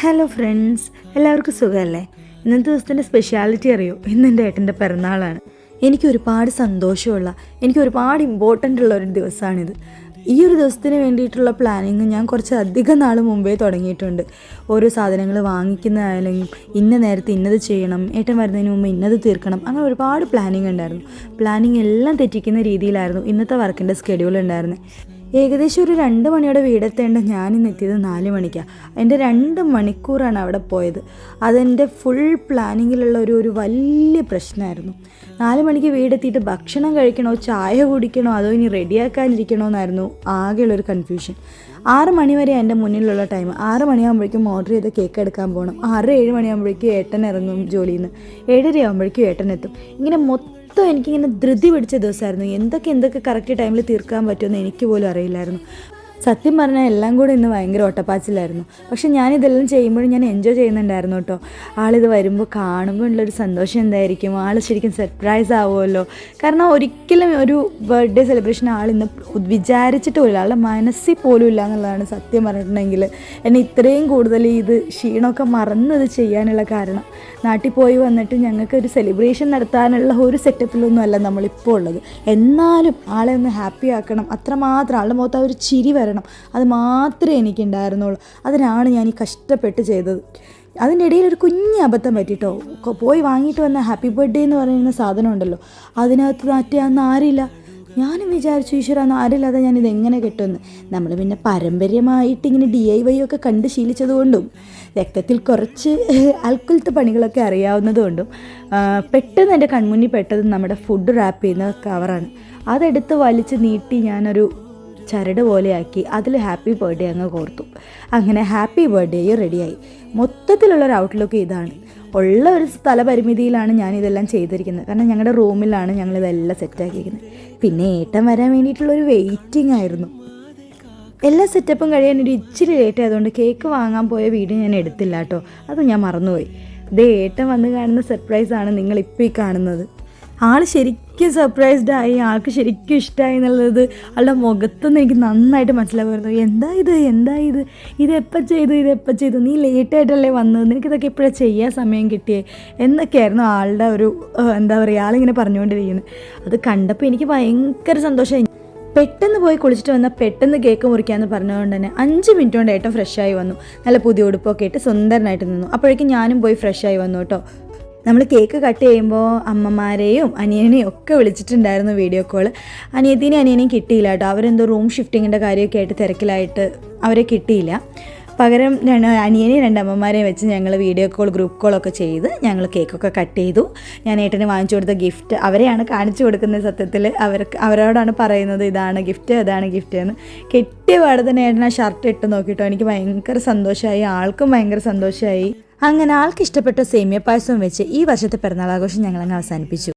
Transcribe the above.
Hello friends എല്ലാവർക്കും സുഖമല്ലേ? ഇന്നത്തെ ദിവസത്തിന്റെ സ്പെഷ്യാലിറ്റി അറിയോ? ഇന്ന് എന്റെ ഏട്ടന്റെ പിറന്നാളാണ്. എനിക്ക് ഒരുപാട് സന്തോഷമുള്ള എനിക്ക് ഒരുപാട് ഇമ്പോർട്ടന്റ് ഉള്ള ഒരു ദിവസമാണിത്. ഈ ഒരു ദിവസത്തിന് വേണ്ടിയിട്ടുള്ള പ്ലാനിങ് ഞാൻ കുറച്ച് അധികം നാൾ മുമ്പേ തുടങ്ങിയിട്ടുണ്ട്. ഓരോ സാധനങ്ങൾ വാങ്ങിക്കുന്നതായാലും ഇന്ന നേരത്തെ ഇന്നത് ചെയ്യണം ഏട്ടൻ വരുന്നതിന് മുമ്പ് ഇന്നത് തീർക്കണം അങ്ങനെ ഒരുപാട് പ്ലാനിങ് ഉണ്ടായിരുന്നു. പ്ലാനിങ് എല്ലാം തെറ്റിക്കുന്ന രീതിയിലായിരുന്നു ഇന്നത്തെ വർക്കിന്റെ സ്കെഡ്യൂൾ ഉണ്ടായിരുന്നത് ഏകദേശം ഒരു രണ്ട് മണിയോടെ വീടെത്തേണ്ട ഞാനിന്ന് എത്തിയത് നാല് മണിക്കാണ് എന്റെ രണ്ട് മണിക്കൂറാണ് അവിടെ പോയത്. അതെന്റെ ഫുൾ പ്ലാനിങ്ങിലുള്ള ഒരു ഒരു വലിയ പ്രശ്നമായിരുന്നു. നാല് മണിക്ക് വീടെത്തിയിട്ട് ഭക്ഷണം കഴിക്കണോ ചായ കുടിക്കണോ അതോ ഇനി റെഡിയാക്കാനിരിക്കണോ എന്നായിരുന്നു ആകെയുള്ളൊരു കൺഫ്യൂഷൻ ആറ് മണി വരെ എന്റെ മുന്നിലുള്ള ടൈം ആറ് മണിയാകുമ്പോഴേക്കും ഓർഡർ ചെയ്ത് കേക്ക് എടുക്കാൻ പോകണം ആറ് ഏഴ് മണിയാകുമ്പോഴേക്കും ഏട്ടൻ ഇറങ്ങും ജോലിയിൽ നിന്ന് ഏഴര ആകുമ്പോഴേക്കും ഏട്ടൻ എത്തും. ഇങ്ങനെ മൊത്തം മൊത്തം എനിക്കിങ്ങനെ ധൃതി പിടിച്ച ദിവസമായിരുന്നു. എന്തൊക്കെ എന്തൊക്കെ കറക്റ്റ് ടൈമിൽ തീർക്കാൻ പറ്റുമെന്ന് എനിക്ക് പോലും അറിയില്ലായിരുന്നു. സത്യം പറഞ്ഞാൽ എല്ലാം കൂടെ ഇന്ന് ഭയങ്കര ഒട്ടപ്പാച്ചിലായിരുന്നു പക്ഷെ ഞാനിതെല്ലാം ചെയ്യുമ്പോഴും ഞാൻ എൻജോയ് ചെയ്യുന്നുണ്ടായിരുന്നു കേട്ടോ. ആളിത് വരുമ്പോൾ കാണുമ്പോൾ ഉള്ളൊരു സന്തോഷം എന്തായിരിക്കും? ആൾ ശരിക്കും സർപ്രൈസ് ആവുമല്ലോ. കാരണം ഒരിക്കലും ഒരു ബർത്ത്ഡേ സെലിബ്രേഷൻ ആൾ ഇന്ന് വിചാരിച്ചിട്ട് പോലും ആളുടെ മനസ്സിൽ പോലും ഇല്ല എന്നുള്ളതാണ് സത്യം പറഞ്ഞിട്ടുണ്ടെങ്കിൽ. എന്നെ ഇത്രയും കൂടുതൽ ഇത് ക്ഷീണമൊക്കെ മറന്നത് ചെയ്യാനുള്ള കാരണം. നാട്ടിൽ പോയി വന്നിട്ട് ഞങ്ങൾക്ക് ഒരു സെലിബ്രേഷൻ നടത്താനുള്ള ഒരു സെറ്റപ്പിലൊന്നും അല്ല നമ്മളിപ്പോൾ ഉള്ളത്. എന്നാലും ആളെ ഒന്ന് ഹാപ്പി ആക്കണം. അത്രമാത്രം ആളുടെ മുഖത്ത് ആ ഒരു ചിരി വരണം. അത് മാത്രമേ എനിക്കുണ്ടായിരുന്നുള്ളൂ. അതിനാണ് ഞാൻ ഈ കഷ്ടപ്പെട്ട് ചെയ്തത്. അതിന്റെ ഇടയിൽ ഒരു കുഞ്ഞ് അബദ്ധം പറ്റിട്ടോ? പോയി വാങ്ങിയിട്ട് വന്ന ഹാപ്പി ബർത്ത്ഡേ എന്ന് പറയുന്ന സാധനം ഉണ്ടല്ലോ അതിനകത്ത് മറ്റേ അന്ന് ആരില്ല? ഞാനും വിചാരിച്ചു ഈശ്വര ആരില്ലാതെ ഞാനിത് എങ്ങനെ കിട്ടുമെന്ന്. നമ്മൾ പിന്നെ പാരമ്പര്യമായിട്ട് ഇങ്ങനെ ഡി ഐ വൈ ഒക്കെ കണ്ട് ശീലിച്ചതുകൊണ്ടും രക്തത്തിൽ കുറച്ച് അൽക്കുലത്തെ പണികളൊക്കെ അറിയാവുന്നതുകൊണ്ടും പെട്ടെന്ന് എന്റെ കൺമുന്നിൽ പെട്ടത് നമ്മുടെ ഫുഡ് റാപ്പ് ചെയ്യുന്ന കവറാണ് അതെടുത്ത് വലിച്ച് നീട്ടി ഞാനൊരു ചരട് പോലെയാക്കി അതിൽ ഹാപ്പി ബർത്ത്ഡേ അങ്ങ് കോർത്തു. അങ്ങനെ ഹാപ്പി ബർത്ത്ഡേയും റെഡിയായി. മൊത്തത്തിലുള്ള മൊത്തത്തിലുള്ളൊരു ഔട്ട്ലുക്ക് ഇതാണ്. ഉള്ള ഒരു സ്ഥലപരിമിതിയിലാണ് ഞാൻ ഇതെല്ലാം ചെയ്തിരിക്കുന്നത്. കാരണം ഞങ്ങളുടെ റൂമിലാണ് ഞങ്ങൾ ഇതെല്ലാം സെറ്റാക്കിയിരിക്കുന്നത് പിന്നെ ഏട്ടൻ വരാൻ വേണ്ടിയിട്ടുള്ളൊരു വെയിറ്റിംഗ് ആയിരുന്നു. എല്ലാ സെറ്റപ്പും കഴിയാൻ ഒരു ഇച്ചിരി ലേറ്റ് ആയതുകൊണ്ട് കേക്ക് വാങ്ങാൻ പോയ വീഡിയോ ഞാൻ എടുത്തില്ല കേട്ടോ. അത് ഞാൻ മറന്നുപോയി. ദേ ഏട്ടൻ വന്ന് കാണുന്ന സർപ്രൈസാണ് നിങ്ങൾ ഇപ്പോൾ ഈ കാണുന്നത്. ആൾ ശരിക്കും സർപ്രൈസ്ഡ് ആയി ആൾക്ക് ശരിക്കും ഇഷ്ടമായി എന്നുള്ളത് ആളുടെ മുഖത്തുനിന്ന് എനിക്ക് നന്നായിട്ട് മനസ്സിലാവുമായിരുന്നു. എന്താ ഇത്? എന്താ ഇത്? ഇത് എപ്പോൾ ചെയ്തു? ഇത് എപ്പോൾ ചെയ്തു? നീ ലേറ്റായിട്ടല്ലേ വന്നത്? നിനക്കിതൊക്കെ എപ്പോഴാണ് ചെയ്യാൻ സമയം കിട്ടിയേ? എന്നൊക്കെയായിരുന്നു ആളുടെ ഒരു എന്താ പറയുക ആളിങ്ങനെ പറഞ്ഞുകൊണ്ടിരിക്കുന്നത് അത് കണ്ടപ്പോൾ എനിക്ക് ഭയങ്കര സന്തോഷമായി പെട്ടെന്ന് പോയി കുളിച്ചിട്ട് വന്നാൽ പെട്ടെന്ന് കേക്ക് മുറിക്കാമെന്ന് പറഞ്ഞതുകൊണ്ട് തന്നെ അഞ്ച് മിനിറ്റ് കൊണ്ട് ഏട്ടൻ ഫ്രഷായി വന്നു. നല്ല പുതിയ ഉടുപ്പൊക്കെ ഇട്ട് സുന്ദരനായിട്ട് നിന്നു. അപ്പോഴേക്കും ഞാനും പോയി ഫ്രഷായി വന്നു കേട്ടോ. നമ്മൾ കേക്ക് കട്ട് ചെയ്യുമ്പോൾ അമ്മമാരെയും അനിയനെയും ഒക്കെ വിളിച്ചിട്ടുണ്ടായിരുന്നു വീഡിയോ കോൾ അനിയത്തിനെയും അനിയനെയും കിട്ടിയില്ല കേട്ടോ. അവരെന്തോ റൂം ഷിഫ്റ്റിങ്ങിന്റെ കാര്യമൊക്കെ ആയിട്ട് തിരക്കിലായിട്ട് അവരെ കിട്ടിയില്ല. പകരം അനിയനെയും രണ്ട് അമ്മമാരെയും വെച്ച് ഞങ്ങൾ വീഡിയോ കോൾ ഗ്രൂപ്പ് കോളൊക്കെ ചെയ്ത് ഞങ്ങൾ കേക്കൊക്കെ കട്ട് ചെയ്തു. ഞാൻ ഏട്ടന് വാങ്ങിച്ചു കൊടുത്ത ഗിഫ്റ്റ് അവരെയാണ് കാണിച്ചു കൊടുക്കുന്നത് സത്യത്തിൽ. അവർക്ക് അവരോടാണ് പറയുന്നത് ഇതാണ് ഗിഫ്റ്റ് അതാണ് ഗിഫ്റ്റ് എന്ന്. കെട്ടിയ പാടെ തന്നെ ഏട്ടൻ ആ ഷർട്ട് ഇട്ട് നോക്കിയിട്ടോ എനിക്ക് ഭയങ്കര സന്തോഷമായി ആൾക്കും ഭയങ്കര സന്തോഷമായി അങ്ങനെ ആൾക്ക് ഇഷ്ടപ്പെട്ട സേമിയ പായസവും വെച്ച് ഈ വർഷത്തെ പിറന്നാൾ ആഘോഷം ഞങ്ങളങ്ങ് അവസാനിപ്പിച്ചു.